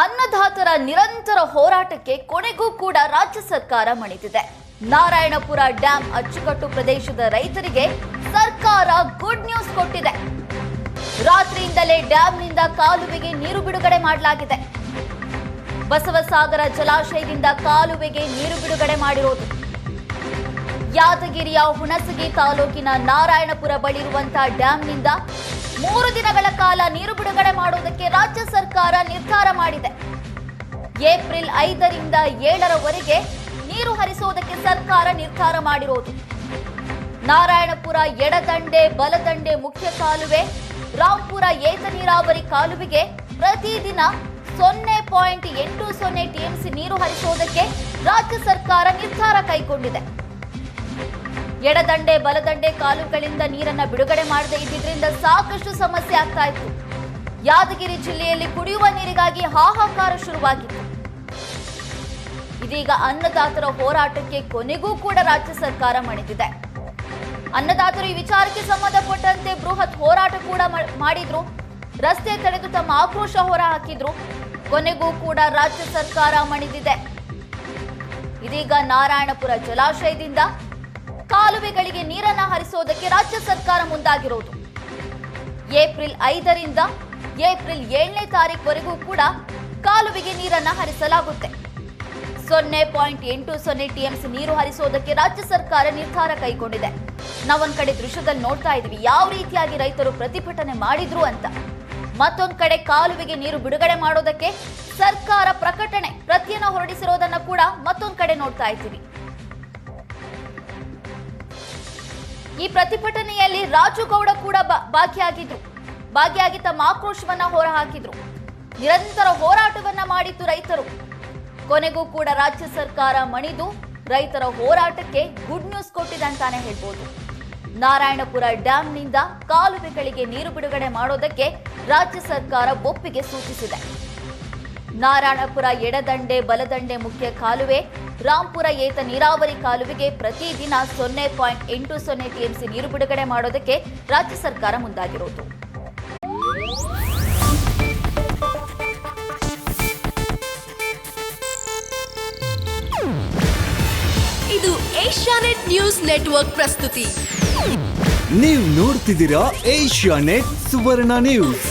ಅನ್ನದಾತರ ನಿರಂತರ ಹೋರಾಟಕ್ಕೆ ಕೊನೆಗೂ ಕೂಡ ರಾಜ್ಯ ಸರ್ಕಾರ ಮಣಿದಿದೆ. ನಾರಾಯಣಪುರ ಡ್ಯಾಂ ಅಚ್ಚುಕಟ್ಟು ಪ್ರದೇಶದ ರೈತರಿಗೆ ಸರ್ಕಾರ ಗುಡ್ ನ್ಯೂಸ್ ಕೊಟ್ಟಿದೆ. ರಾತ್ರಿಯಿಂದಲೇ ಡ್ಯಾಂನಿಂದ ಕಾಲುವೆಗೆ ನೀರು ಬಿಡುಗಡೆ ಮಾಡಲಾಗಿದೆ. ಬಸವಸಾಗರ ಜಲಾಶಯದಿಂದ ಕಾಲುವೆಗೆ ನೀರು ಬಿಡುಗಡೆ ಮಾಡಿರೋದು ಯಾದಗಿರಿಯ ಹುಣಸಗಿ ತಾಲೂಕಿನ ನಾರಾಯಣಪುರ ಬಳಿ ಇರುವಂತಹ ಡ್ಯಾಂನಿಂದ ಮೂರು ದಿನಗಳ ಕಾಲ ನೀರು ಬಿಡುಗಡೆ ಮಾಡುವುದಕ್ಕೆ ರಾಜ್ಯ ಸರ್ಕಾರ ನಿರ್ಧಾರ ಮಾಡಿದೆ. ಏಪ್ರಿಲ್ ಐದರಿಂದ ಏಳರವರೆಗೆ ನೀರು ಹರಿಸುವುದಕ್ಕೆ ಸರ್ಕಾರ ನಿರ್ಧಾರ ಮಾಡಿರೋದು. ನಾರಾಯಣಪುರ ಎಡದಂಡೆ, ಬಲದಂಡೆ ಮುಖ್ಯ ಕಾಲುವೆ ರಾಂಪುರ ಏತ ನೀರಾವರಿ ಕಾಲುವೆಗೆ ಪ್ರತಿದಿನ ಸೊನ್ನೆ ಪಾಯಿಂಟ್ ಎಂಟು ಸೊನ್ನೆ ಟಿಎಂಸಿ ನೀರು ಹರಿಸುವುದಕ್ಕೆ ರಾಜ್ಯ ಸರ್ಕಾರ ನಿರ್ಧಾರ ಕೈಗೊಂಡಿದೆ. ಎಡದಂಡೆ, ಬಲದಂಡೆ ಕಾಲುಗಳಿಂದ ನೀರನ್ನ ಬಿಡುಗಡೆ ಮಾಡದೇ ಇದ್ದಿದ್ರಿಂದ ಸಾಕಷ್ಟು ಸಮಸ್ಯೆ ಆಗ್ತಾ ಇತ್ತು. ಯಾದಗಿರಿ ಜಿಲ್ಲೆಯಲ್ಲಿ ಕುಡಿಯುವ ನೀರಿಗಾಗಿ ಹಾಹಾಕಾರ ಶುರುವಾಗಿತ್ತು. ಇದೀಗ ಅನ್ನದಾತರ ಹೋರಾಟಕ್ಕೆ ಕೊನೆಗೂ ಕೂಡ ರಾಜ್ಯ ಸರ್ಕಾರ ಮಣಿದಿದೆ. ಅನ್ನದಾತರು ಈ ವಿಚಾರಕ್ಕೆ ಸಂಬಂಧಪಟ್ಟಂತೆ ಬೃಹತ್ ಹೋರಾಟ ಕೂಡ ಮಾಡಿದ್ರು. ರಸ್ತೆ ತಡೆದು ತಮ್ಮ ಆಕ್ರೋಶ ಹೊರ ಹಾಕಿದ್ರು ಕೊನೆಗೂ ಕೂಡ ರಾಜ್ಯ ಸರ್ಕಾರ ಮಣಿದಿದೆ. ಇದೀಗ ನಾರಾಯಣಪುರ ಜಲಾಶಯದಿಂದ ಕಾಲುವೆಗಳಿಗೆ ನೀರನ್ನ ಹರಿಸೋದಕ್ಕೆ ರಾಜ್ಯ ಸರ್ಕಾರ ಮುಂದಾಗಿರೋದು. ಏಪ್ರಿಲ್ ಐದರಿಂದ ಏಪ್ರಿಲ್ ಏಳನೇ ತಾರೀಕುವರೆಗೂ ಕೂಡ ಕಾಲುವೆಗೆ ನೀರನ್ನ ಹರಿಸಲಾಗುತ್ತೆ. ಸೊನ್ನೆ ಪಾಯಿಂಟ್ ಎಂಟು ಸೊನ್ನೆ ಟಿಎಂಸಿ ನೀರು ಹರಿಸೋದಕ್ಕೆ ರಾಜ್ಯ ಸರ್ಕಾರ ನಿರ್ಧಾರ ಕೈಗೊಂಡಿದೆ. ನಾವೊಂದ್ ಕಡೆ ದೃಶ್ಯದಲ್ಲಿ ನೋಡ್ತಾ ಇದೀವಿ ಯಾವ ರೀತಿಯಾಗಿ ರೈತರು ಪ್ರತಿಭಟನೆ ಮಾಡಿದ್ರು ಅಂತ. ಮತ್ತೊಂದ್ ಕಡೆ ಕಾಲುವೆಗೆ ನೀರು ಬಿಡುಗಡೆ ಮಾಡೋದಕ್ಕೆ ಸರ್ಕಾರ ಪ್ರಕಟಣೆ, ಪ್ರತಿಯನ್ನ ಹೊರಡಿಸಿರೋದನ್ನ ಕೂಡ ಮತ್ತೊಂದ್ ಕಡೆ ನೋಡ್ತಾ ಇದ್ದೀವಿ. ಈ ಪ್ರತಿಭಟನೆಯಲ್ಲಿ ರಾಜುಗೌಡ ಕೂಡ ಭಾಗಿಯಾಗಿದ್ರು ಭಾಗಿಯಾಗಿ ತಮ್ಮ ಆಕ್ರೋಶವನ್ನ ಹೊರಹಾಕಿದ್ರು. ನಿರಂತರ ಹೋರಾಟವನ್ನ ಮಾಡಿತ್ತು ರೈತರು. ಕೊನೆಗೂ ಕೂಡ ರಾಜ್ಯ ಸರ್ಕಾರ ಮಣಿದು ರೈತರ ಹೋರಾಟಕ್ಕೆ ಗುಡ್ ನ್ಯೂಸ್ ಕೊಟ್ಟಿದೆ ಅಂತಾನೆ ಹೇಳ್ಬೋದು. ನಾರಾಯಣಪುರ ಡ್ಯಾಂನಿಂದ ಕಾಲುವೆಗಳಿಗೆ ನೀರು ಬಿಡುಗಡೆ ಮಾಡೋದಕ್ಕೆ ರಾಜ್ಯ ಸರ್ಕಾರ ಒಪ್ಪಿಗೆ ಸೂಚಿಸಿದೆ. ನಾರಾಯಣಪುರ ಎಡದಂಡೆ ಬಲದಂಡೆ ಮುಖ್ಯ ಕಾಲುವೆ ರಾಂಪುರ ಏತ ನೀರಾವರಿ ಕಾಲುವೆಗೆ ಪ್ರತಿದಿನ ಸೊನ್ನೆ ಪಾಯಿಂಟ್ ಎಂಟು ಸೊನ್ನೆ ಟಿಎಂಸಿ ನೀರು ಬಿಡುಗಡೆ ಮಾಡೋದಕ್ಕೆ ರಾಜ್ಯ ಸರ್ಕಾರ ಮುಂದಾಗಿರೋದು. ಇದು ಏಷ್ಯಾನೆಟ್ ನ್ಯೂಸ್ ನೆಟ್ವರ್ಕ್ ಪ್ರಸ್ತುತಿ. ನೀವು ನೋಡ್ತಿದ್ದೀರಾ ಏಷ್ಯಾ ನೆಟ್ ಸುವರ್ಣ ನ್ಯೂಸ್.